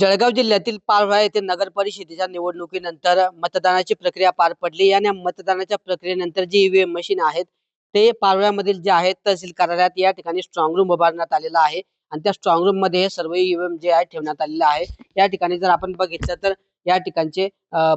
जळगाव जिल्ह्यातील पारोळा येथे नगर परिषदेच्या निवडणुकीनंतर मतदानाची प्रक्रिया पार पडली. आणि मतदानाच्या प्रक्रियेनंतर जे ईव्हीएम मशीन आहेत ते पारोळ्यामधील जे आहेत तहसील कार्यालयात या ठिकाणी स्ट्रॉंग रूम उभारण्यात आलेला आहे. आणि त्या स्ट्रॉंग रूममध्ये हे सर्व ईव्हीएम जे आहे ठेवण्यात आलेले आहे. या ठिकाणी जर आपण बघितलं तर या ठिकाणचे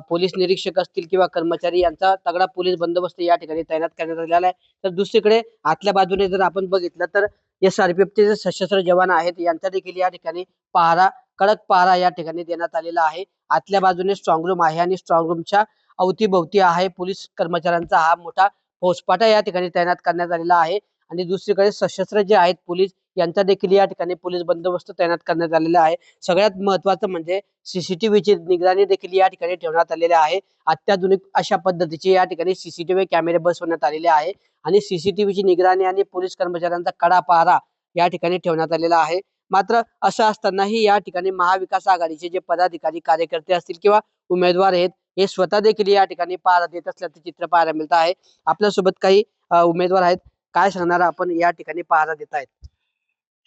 पोलीस निरीक्षक असतील किंवा कर्मचारी यांचा तगडा पोलीस बंदोबस्त या ठिकाणी तैनात करण्यात आलेला आहे. तर दुसरीकडे आतल्या बाजूने जर आपण बघितलं तर एस आर पी चे जे सशस्त्र जवान आहेत यांचा देखील या ठिकाणी पहारा कडक पारा या ठिकाणी देण्यात आलेला आहे. आतल्या बाजूने स्ट्रॉंग रूम आहे आणि स्ट्रॉंग रूमच्या अवतीभोवती आहे. पोलीस कर्मचाऱ्यांचा हा मोठा फौजफाटा या ठिकाणी तैनात करण्यात आलेला आहे. आणि दुसरीकडे सशस्त्र जे आहेत पोलीस यांचा देखील या ठिकाणी पोलीस बंदोबस्त तैनात करण्यात आलेला आहे. सगळ्यात महत्वाचं म्हणजे सीसीटीव्हीची निगराणी देखील या ठिकाणी ठेवण्यात आलेली आहे. अत्याधुनिक अशा पद्धतीचे या ठिकाणी सीसीटीव्ही कॅमेरे बसवण्यात आलेले आहे. आणि सीसीटीव्हीची निगराणी आणि पोलीस कर्मचाऱ्यांचा कडा पारा या ठिकाणी ठेवण्यात आलेला आहे. मात्र असं असतानाही या ठिकाणी महाविकास आघाडीचे जे पदाधिकारी कार्यकर्ते असतील किंवा उमेदवार आहेत हे स्वतः देखील या ठिकाणी पहारा देत असल्याचे चित्र पाहायला मिळत आहे. आपल्यासोबत काही उमेदवार आहेत. काय सांगणार आपण या ठिकाणी पाहायला देत आहेत?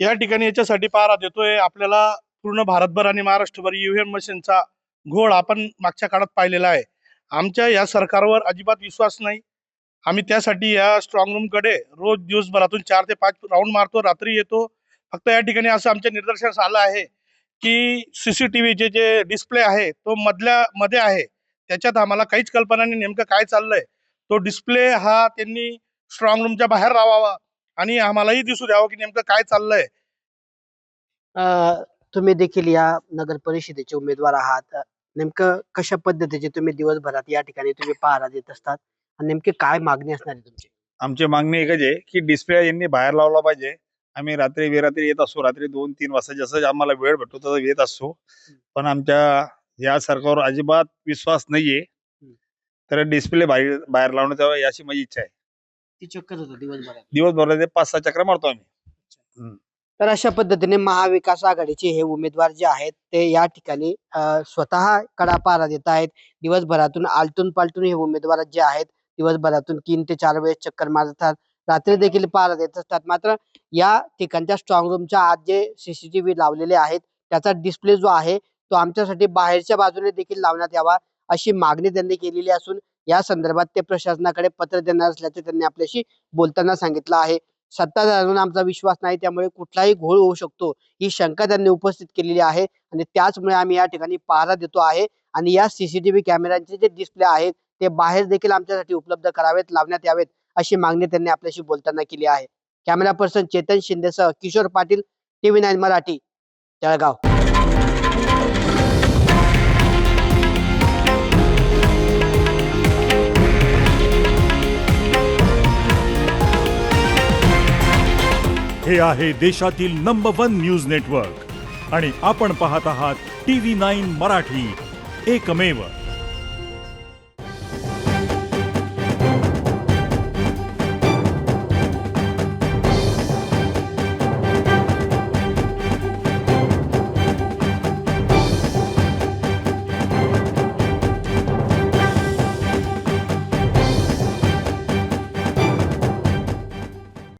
या ठिकाणी याच्यासाठी पहारा देतोय आपल्याला पूर्ण भारतभर आणि महाराष्ट्रभर ईव्हीएम मशीनचा घोळ आपण मागच्या काळात पाहिलेला आहे. आमच्या या सरकारवर अजिबात विश्वास नाही. आम्ही त्यासाठी या स्ट्रॉंग रूमकडे रोज दिवसभरातून चार ते पाच राऊंड मारतो रात्री येतो फक्त या ठिकाणी असं आमच्या निदर्शनास आलं आहे की सीसीटीव्हीचे जे डिस्प्ले आहे तो मधल्या मध्ये आहे. त्याच्यात आम्हाला काहीच कल्पना नाही नेमकं काय चाललंय. तो डिस्प्ले हा त्यांनी स्ट्रॉंग रूमच्या बाहेर राहावा आणि आम्हालाही दिसू द्यावं की नेमकं काय चाललंय. अ, तुम्ही देखील या नगर परिषदेचे उमेदवार आहात. नेमकं कशा पद्धतीचे तुम्ही दिवसभरात या ठिकाणी तुम्ही पहारा देत असतात? आणि नेमकी काय मागणी असणार आहे तुमची? आमची मागणी एकच आहे की डिस्प्ले यांनी बाहेर लावला पाहिजे. आम्ही रात्री बेरात्री येत असतो रात्री दोन तीन वाजता जसं आम्हाला वेळ भेटतो तसं येत असतो पण आमच्या या सरकारवर अजिबात विश्वास नाहीये. तर डिस्प्ले बाहेर बाहेर लावण्यात यावा अशी माझी इच्छा आहे. ती चक्कर होतं दिवसभरात. पाच सहा चक्र मारतो आम्ही. तर अशा पद्धतीने महाविकास आघाडीचे हे उमेदवार जे आहेत ते या ठिकाणी अ, स्वतः कडा पहारा देत आहेत. दिवसभरातून आलटून पालटून हे उमेदवार जे आहेत दिवसभरातून तीन ते चार वेळेस चक्कर मारतात. रात्री देखील पहारा देत असतात. मात्र या ठिकाणच्या स्ट्रॉंग रूमच्या आत जे सीसीटीव्ही लावलेले आहेत त्याचा डिस्प्ले जो आहे तो आमच्यासाठी बाहेरच्या बाजूने देखील लावण्यात यावा अशी मागणी त्यांनी केलेली असून या संदर्भात ते प्रशासनाकडे पत्र देणार असल्याचे त्यांनी आपल्याशी बोलताना सांगितलं आहे. सत्ताधाऱ्यांवर आमचा विश्वास नाही त्यामुळे कुठलाही घोळ होऊ शकतो ही शंका त्यांनी उपस्थित केलेली आहे आणि त्याचमुळे आम्ही या ठिकाणी पहारा देतो आहे आणि या सीसीटीव्ही कॅमेऱ्यांचे जे डिस्प्ले आहेत ते बाहेर देखील आमच्यासाठी उपलब्ध करावेत लावण्यात यावेत. अशी मागणी त्यांनी आपल्याशी बोलताना केली आहे. कॅमेरा पर्सन चेतन शिंदेसह किशोर पाटील टीव्ही नाईन मराठी जळगाव. हे आहे देशातील नंबर वन न्यूज नेटवर्क आणि आपण पाहत आहात टी व्ही नाईन मराठी. एकमेव